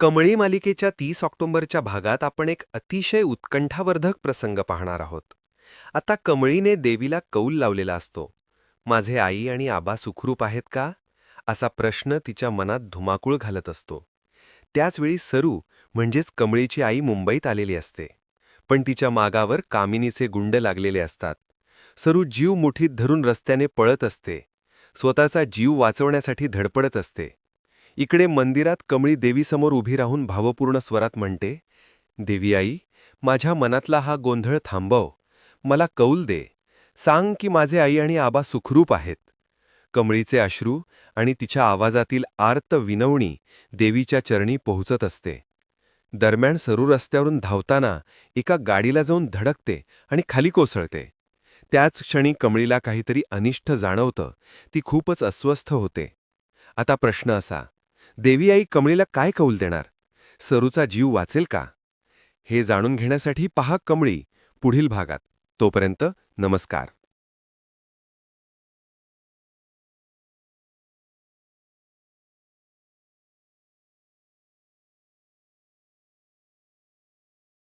कमळी मालिकेच्या तीस ऑक्टोबरच्या भागात आपण एक अतिशय उत्कंठावर्धक प्रसंग पाहणार आहोत. आता कमळीने देवीला कौल लावलेला असतो. माझे आई आणि आबा सुखरूप आहेत का? असा प्रश्न तिच्या मनात धुमाकूळ घालत असतो. त्याचवेळी सरू म्हणजेच कमळीची आई मुंबईत आलेली असते. पण तिच्या मागावर कामिनीचे गुंड लागलेले असतात. सरू जीव मुठीत धरून रस्त्याने पळत असते. स्वतःचा जीव वाचवण्यासाठी धडपडत असते. इकडे मंदिरात कमळी देवीसमोर उभी राहून भावपूर्ण स्वरात म्हणते देवी आई माझ्या मनातला हा गोंधळ थांबव. मला कौल दे. सांग की माझे आई आणि आबा सुखरूप आहेत कमळीचे अश्रू आणि तिच्या आवाजातील आर्त विनवणी देवीच्या चरणी पोहोचत असते. दरम्यान सरू रस्त्यावरून धावताना एका गाडीला जाऊन धडकते आणि खाली कोसळते. त्याच क्षणी कमळीला काहीतरी अनिष्ट जाणवतं. ती खूपच अस्वस्थ होते. आता प्रश्न असा देवी आई कमळीला काय कौल देणार? सरूचा जीव वाचेल का? हे जाणून घेण्यासाठी पहा कमळी पुढील भागात. तोपर्यंत नमस्कार.